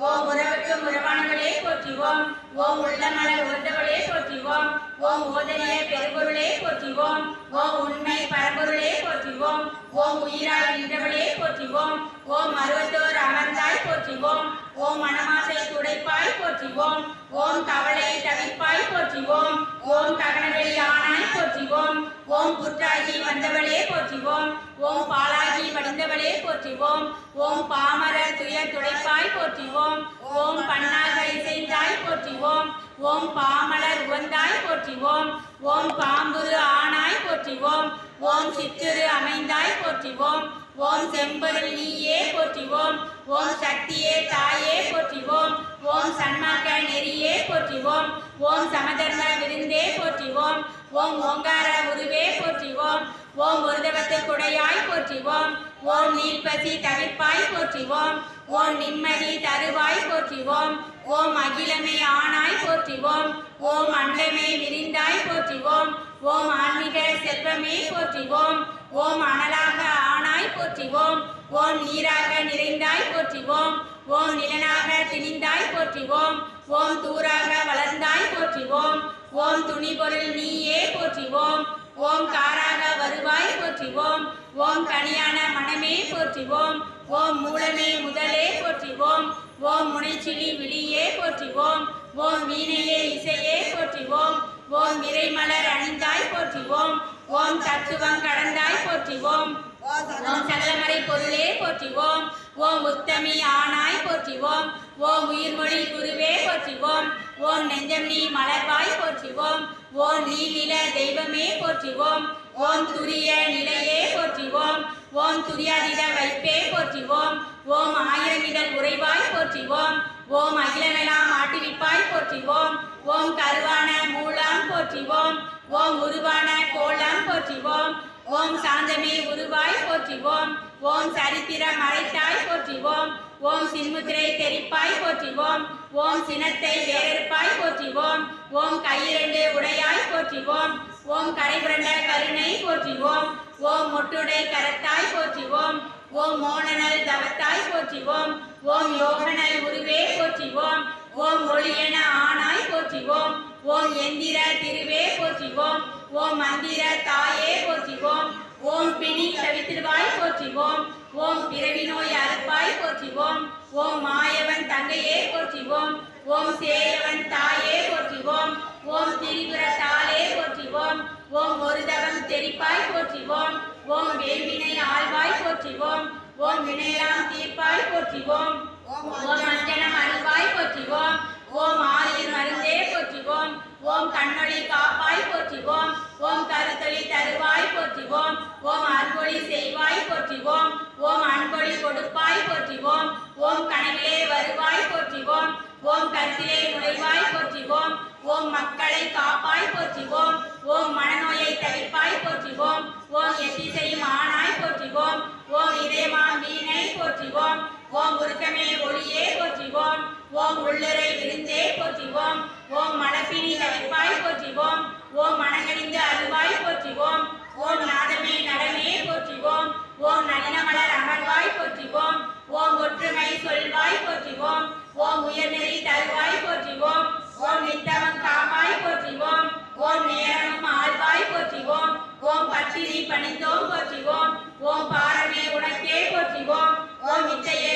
ஓம் உறவுக்கும் உறவானவளே போற்றிவோம். ஓம் உள்ளமலர் உருண்டவளே போற்றிவோம். ஓம் ஓதனிய பெருபொருளே போற்றிவோம். ஓம் உண்மை பரம்பொருளே போற்றிவோம். ஓம் உயிராய் நின்றவளே போற்றிவோம். ஓம் அறுபத்தோர் அமர்ந்தாய் போற்றிவோம். ஓம் மனமாசை துடைப்பாய் போற்றிவோம். ஓம் கவலை தவிப்பாய் போற்றிவோம். ஓம் ககனவெளி ஆனாய் போற்றிவோம். ஓம் புற்றாகி வந்தவளே போற்றிவோம். ஓம் பாலாகி வடிந்தவளே போற்றிவோம். ஓம் பாமர துயர் துடைப்பாய் போற்றிவோம். ஓம் பண்ணாக இசைந்தாய் போற்றிவோம். ஓம் பாமலர் உவந்தாய் போற்றிவோம் ஓம் பாம்புரு ஆனாய் போற்றிவோம் ஓம் சித்திரு அமைந்தாய் போற்றிவோம் ஓம் செம்பொருள் நீயே போற்றிவோம் ஓம் சக்தியே தாயே போற்றிவோம் ஓம் சன்மார்க்க நெறியே போற்றிவோம் ஓம் சமதர்ம விருந்தே போற்றிவோம் ஓம் ஓங்கார உருவே போற்றிவோம் ஓம் ஒருதவத்து குடையாய் போற்றிவோம் ஓம் நீர்ப்பசி தவிர்ப்பாய் போற்றிவோம் ஓம் நிம்மதி தருவாய் போற்றிவோம் ஓம் அகிலமே ஆனாய் போற்றிவோம். ஓம் அண்டமே விரிந்தாய் போற்றிவோம். ஓம் ஆன்மீக செல்வமே போற்றிவோம். ஓம் அனலாக ஆனாய் போற்றிவோம். ஓம் நீராக நிறைந்தாய் போற்றிவோம். ஓம் நிலனாக திணிந்தாய் போற்றிவோம். ஓம் தூராக வளர்ந்தாய் போற்றிவோம். ஓம் துணி பொருள் நீயே போற்றிவோம். ஓம் காராக வருவாய் போற்றிவோம். ஓம் கனியான மனமே போற்றிவோம். ஓம் மூலமே முதலே போற்றிவோம். ஓம் முனைச்சிலி விழியே போற்றிவோம். ஓம் வீணையே இசையே போற்றிவோம். ஓம் விரைமலர் அணிந்தாய் போற்றிவோம். ஓம் தத்துவம் கடந்தாய் போற்றிவோம். ஓம் சகலமறை பொருளே போற்றிவோம் ஓம் உத்தமி ஆனாய் போற்றிவோம் ஓம் உயிர்மொழி குருவே போற்றிவோம் ஓம் நெஞ்சம் நீ மலர்வாய் போற்றிவோம் ஓம் நீலில தெய்வமே போற்றிவோம் ஓம் துரிய நிலையே போற்றிவோம் ஓம் துரியாதிட வைப்பே போற்றிவோம் ஓம் ஆயிரமிதழ் உறைவாய் போற்றிவோம் ஓம் அகிலமெல்லாம் ஆட்டிவிப்பாய் போற்றிவோம் ஓம் கருவான மூலாம் போற்றிவோம் ஓம் உருவான கோலாம் போற்றிவோம் ஓம் சாந்தமே உருவாய் போற்றிவோம். ஓம் சரித்திர மறைத்தாய் போற்றிவோம். ஓம் சின்முத்திரை தெரிப்பாய் போற்றிவோம். ஓம் சினத்தை வேறெடுப்பாய் போற்றிவோம். ஓம் கையிரண்டு உடையாய் போற்றிவோம். ஓம் கரைபுரண்ட கருணை போற்றிவோம். ஓம் மொட்டுடை கரத்தாய் போற்றிவோம். ஓம் மோனனல் தவத்தாய் போற்றிவோம். ஓம் யோகனல் உருவே போற்றிவோம். ஓம் ஒளியன ஆனாய் போற்றிவோம் ஓம் எந்திர திருவே போற்றிவோம் ஓம் மந்திர தாயே போற்றிவோம் ஓம் பிணி தவித்திருவாய் போற்றிவோம் ஓம் பிறவி நோய் அறுப்பாய் போற்றிவோம் ஓம் மாயவன் தங்கையே போற்றிவோம் ஓம் சேயவன் தாயே போற்றிவோம் ஓம் திரிபுர தாளே போற்றிவோம் ஓம் ஒருதவன் தெரிப்பாய் போற்றிவோம் ஓம் வேம்பினை ஆழ்வாய் போற்றிவோம் ஓம் வினையாம் தீர்ப்பாய் போற்றிவோம் ஓம் மஞ்சனம் அருள்வாய் போற்றிவோம் ஓம் ஆயுர் மருந்தே போற்றிவோம் ஓம் கண்ணொளி காப்பாய் போற்றிவோம் ஓம் கருத்தொளி தருவாய் போற்றிவோம் ஓம் அன்பொழி செய்வாய் போற்றிவோம் ஓம் அன்பொழி கொடுப்பாய் போற்றிவோம் ஓம் கனவிலே வருவாய் போற்றிவோம் ஓம் கருத்திலே நுழைவாய் போற்றிவோம் ஓம் மக்களை காப்பாய் போற்றிவோம் ஓம் மனநோயை தவிப்பாய் போற்றிவோம் ஓம் எத்திசையும் ஆனாய் போற்றிவோம் ஓம் இதயமா வீணை போற்றிவோம் ஓம் உருக்கமே ஒளியே போற்றிவோம் ஓம் உள்ளரை விருந்தே போற்றிவோம் ஓம் மனப்பினி தவிர்ப்பாய் போற்றிவோம் ஓம் மனங்கடிந்து அருள்வாய் போற்றிவோம் ஓம் நாதமே நடமே போற்றிவோம் ஓம் நளினமலர் அமர்வாய் போற்றிவோம் ஓம் ஒற்றுமை சொல்வாய் போற்றிவோம் ஓம் உயர்நெறி தருவாய் போற்றிவோம் ஓம் நித்தமம் காப்பாய் போற்றிவோம் ஓம் நேரமும் ஆழ்வாய் போற்றிவோம் ஓம் பத்திரி பணிந்தோம் போற்றிவோம் ஓம் பாரமே உனக்கே போற்றிவோம் ஓம் வித்தையே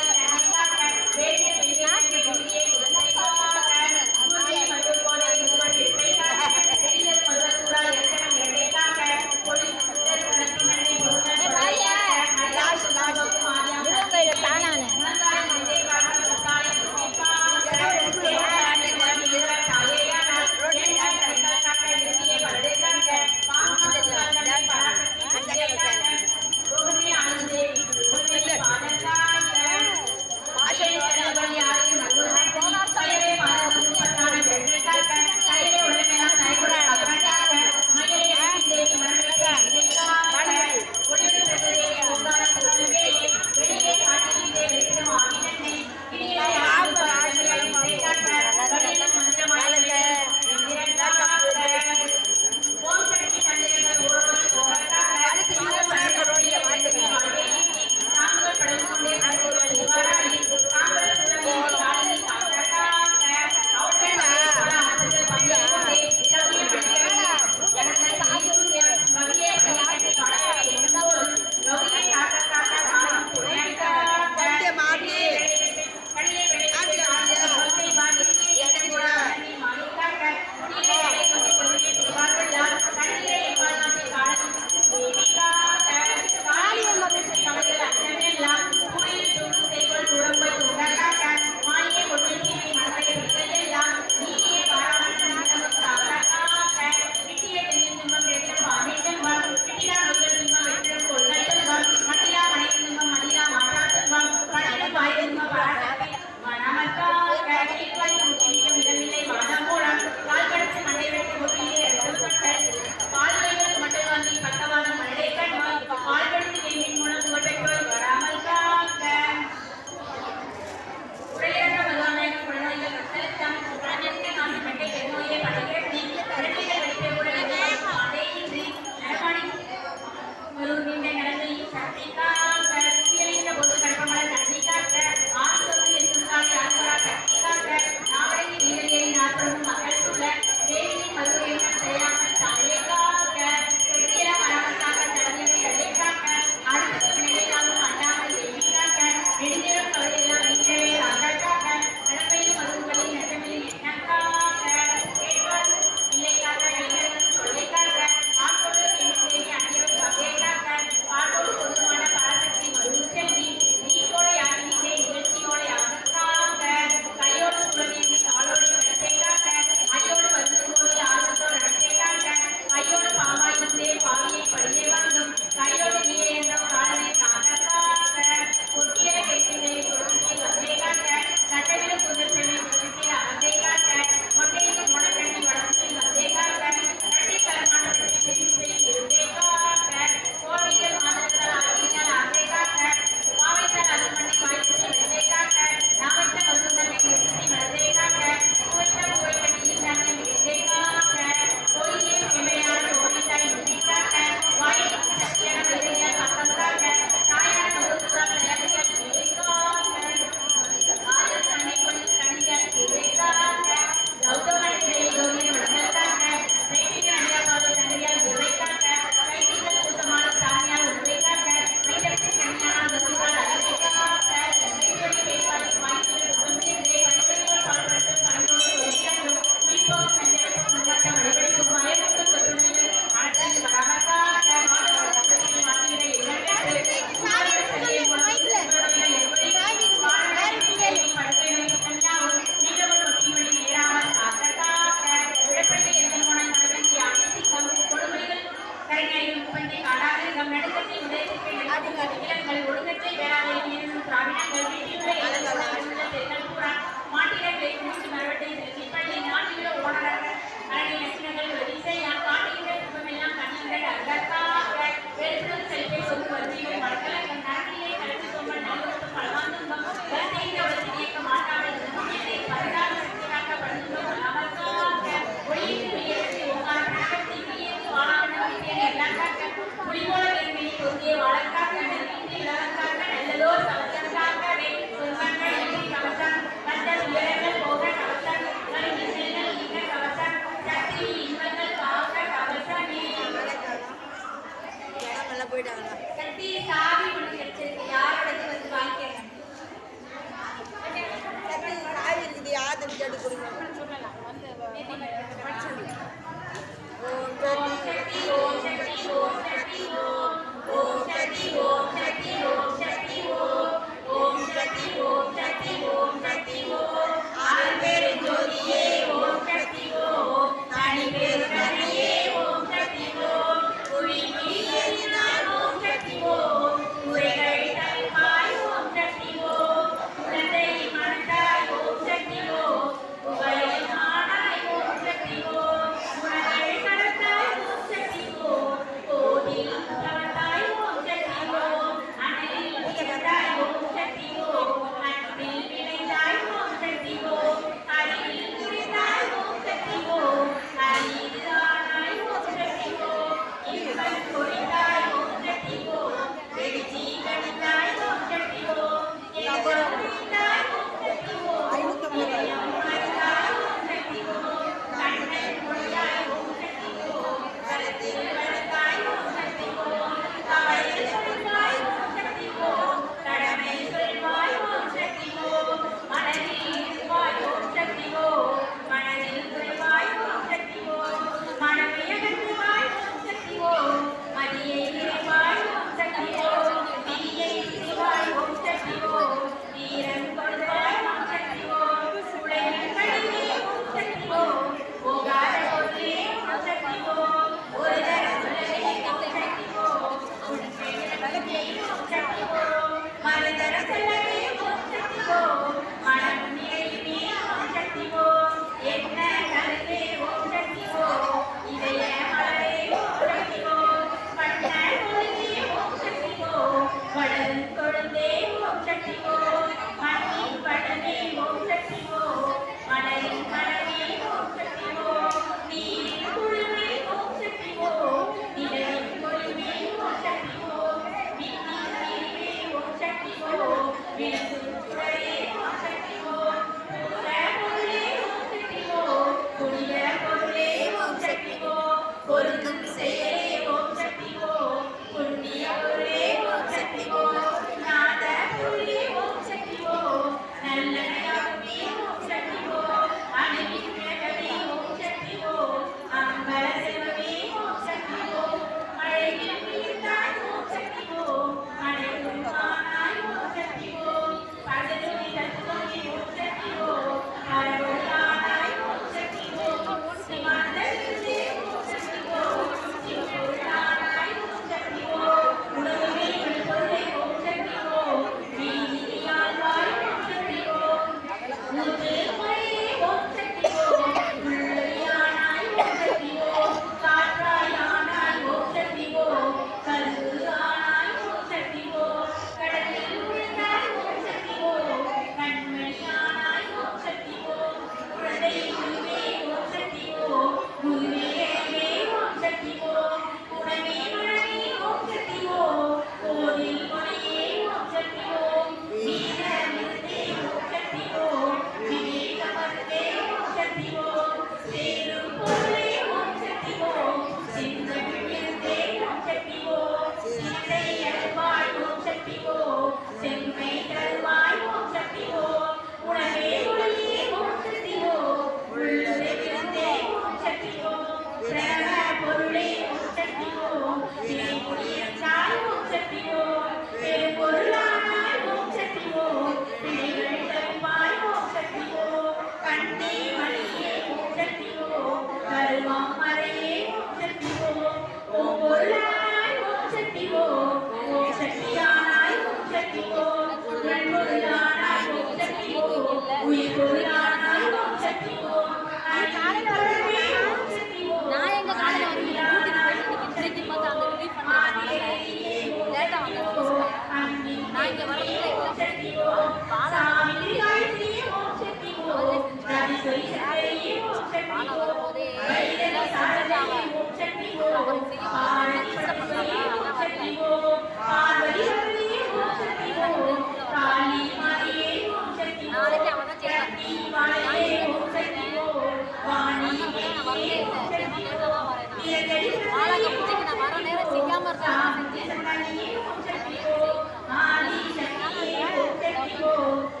Oh.